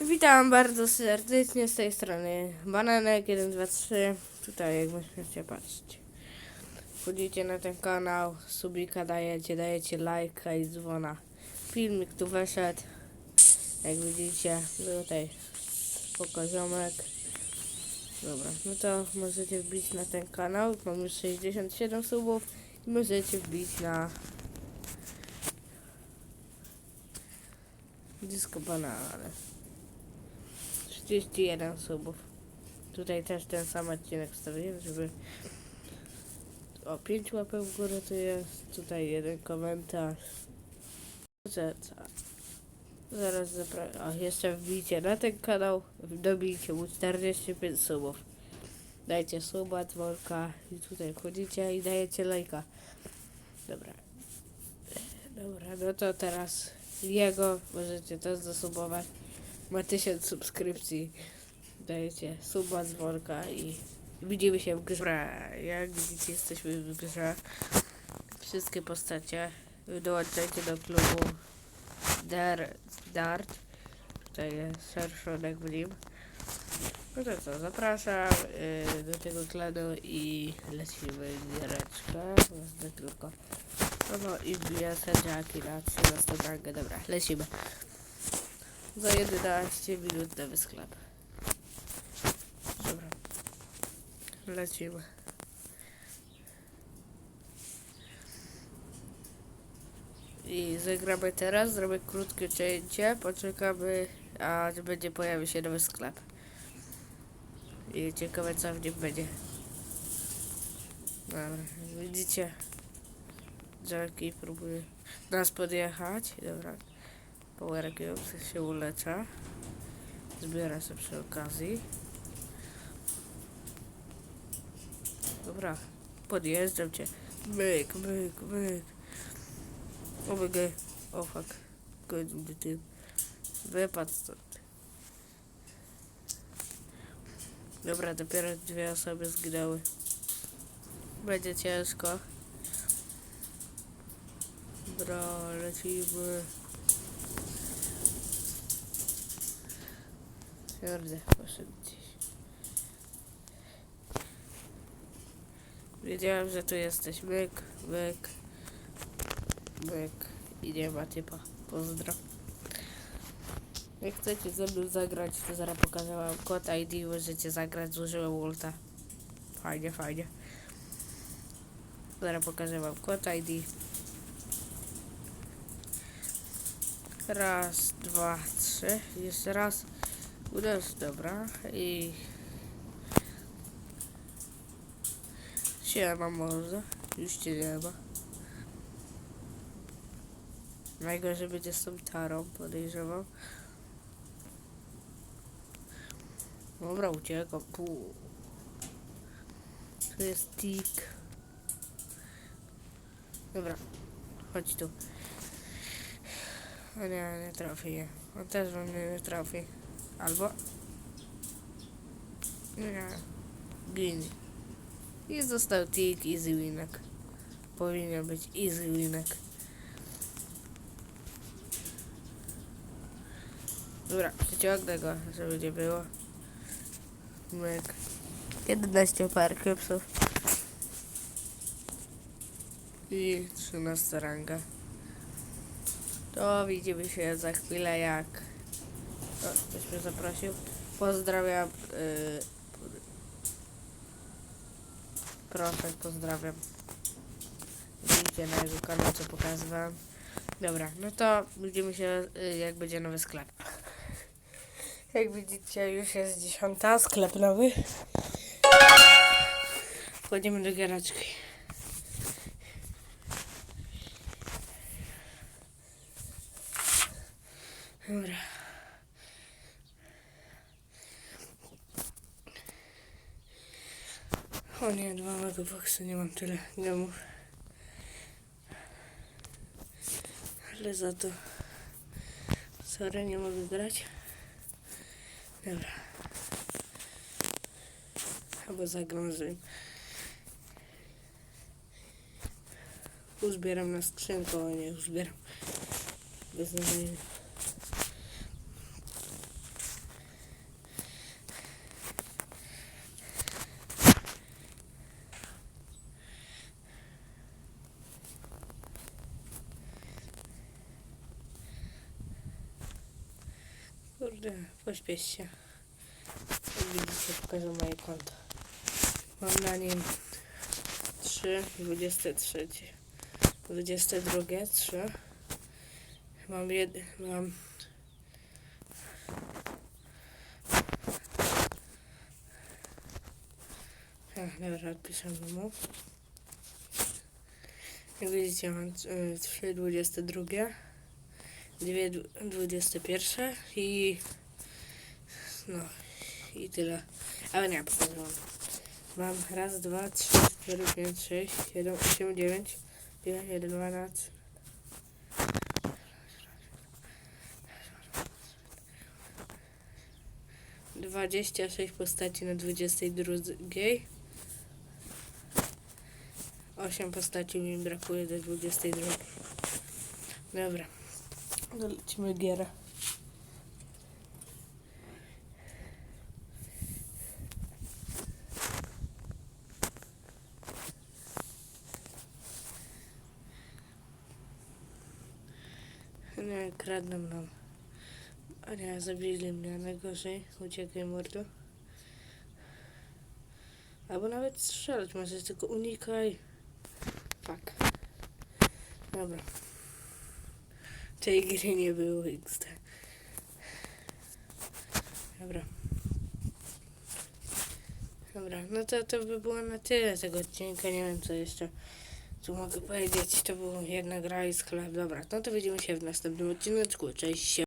Witam bardzo serdecznie z tej strony Bananek 123 Tutaj jak możecie patrzeć. Wchodzicie na ten kanał Subika dajecie, dajecie lajka i dzwona. Filmik tu weszedł Jak widzicie Tutaj spoko ziomek. Dobra, no to możecie wbić na ten kanał. Mam już 67 subów I możecie wbić na Disco Banane 31 subów. Tutaj też ten sam odcinek wstawiłem, żeby o 5 łapek w górę to jest. Tutaj jeden komentarz. Zaraz zapraszam. O, jeszcze wbijcie na ten kanał. Dobijcie mu 45 subów. Dajcie suba, dzwonka i tutaj wchodzicie i dajecie lajka. Dobra. Dobra, no to teraz jego możecie też zasubować ma 1000 subskrypcji. Dajecie suba, dzwonka i widzimy się w grze. Jak widzicie, jesteśmy w grze. Wszystkie postacie. Dołączajcie do klubu Dar Dart. Tutaj jest szerszonek w nim. No to co, zapraszam y, do tego klanu i lecimy giereczkę. Wezmę tylko. No, no i wbiję sędziaki na 13 rangę. Dobra, lecimy. Za 11 minut nowy sklep. Dobra. Lecimy. I zagramy teraz, zrobię krótkie cięcie, poczekamy, aż będzie pojawił się nowy sklep. I ciekawe co w nim będzie. Dobra, widzicie, Jackie próbuje nas podjechać. Dobra, Powerek się ulecza. Zbiera się przy okazji. Dobra, podjeżdżam cię. Myk, myk, myk. O oh, fuck. Godzin ty. Wypadł stąd. Dobra, dopiero dwie osoby zginęły. Będzie ciężko. Dobra, lecimy. Kurde, poszedł gdzieś. Wiedziałem, że tu jesteś. Myk, myk, myk. I nie ma typa. Pozdro. Jak chcecie ze mną zagrać, to zaraz pokażę wam kod ID, możecie zagrać, zużyłem ulta. Fajnie, fajnie. Zaraz pokażę wam kod ID. Raz, dwa, trzy. Jeszcze raz. Uderz, dobra. I... Siema może. Już cię nie ma. Najgorzej będzie z tą tarą, podejrzewam. Dobra, uciekam. Pu. Tu jest tik. Dobra, chodź tu. O nie, nie trafi je. On też we mnie nie trafi. Albo... Nie. Gin. I został tik, easy winek. Powinien być easy winek. Dobra, przyciągnę go, żeby nie było. Myk. 11 par kypsów. I 13 ranga. To widzimy się za chwilę jak... O, ktoś mnie zaprosił. Pozdrawiam. Yy... Proszę, pozdrawiam. Widzicie na jego kanał, co pokazywałem. Dobra, no to widzimy się, y, jak będzie nowy sklep. Jak widzicie, już jest dziesiąta, sklep nowy. Wchodzimy do garaczki. Dobra. O nie, dwa megaboxy, nie mam tyle gemów. Ale za to... Sorry, nie mogę grać. Dobra. Chyba zagram z nim. Uzbieram na skrzynkę, a nie uzbieram. Beznadziejnie. Kurde, pośpiesz się. Jak widzicie, pokażę moje konto. Mam na nim 3, 23, 22, 3. Mam jed, mam Ach, dobra, odpiszę mu. Jak widzicie, mam y, 3, 22, 2, 21 i no i tyle. Ale nie, pokażę wam. Mam raz, dwa, trzy, cztery, pięć, sześć, siedem, osiem, dziewięć, dziewięć, jeden, dwanaście. Dwadzieścia sześć postaci na dwudziestej drugiej. Osiem postaci mi brakuje do dwudziestej drugiej. Dobra. No, lecimy gierę. Nie, kradną nam. A nie, zabili mnie najgorzej. Uciekaj mordo. Albo nawet strzelać możesz, tylko unikaj. Fuck. Dobra. Tej gry nie było XD. Dobra. Dobra, no to to by było na tyle tego odcinka. Nie wiem co jeszcze tu mogę powiedzieć. To była jedna gra i sklep. Dobra, no to widzimy się w następnym odcinku. Cześć, się.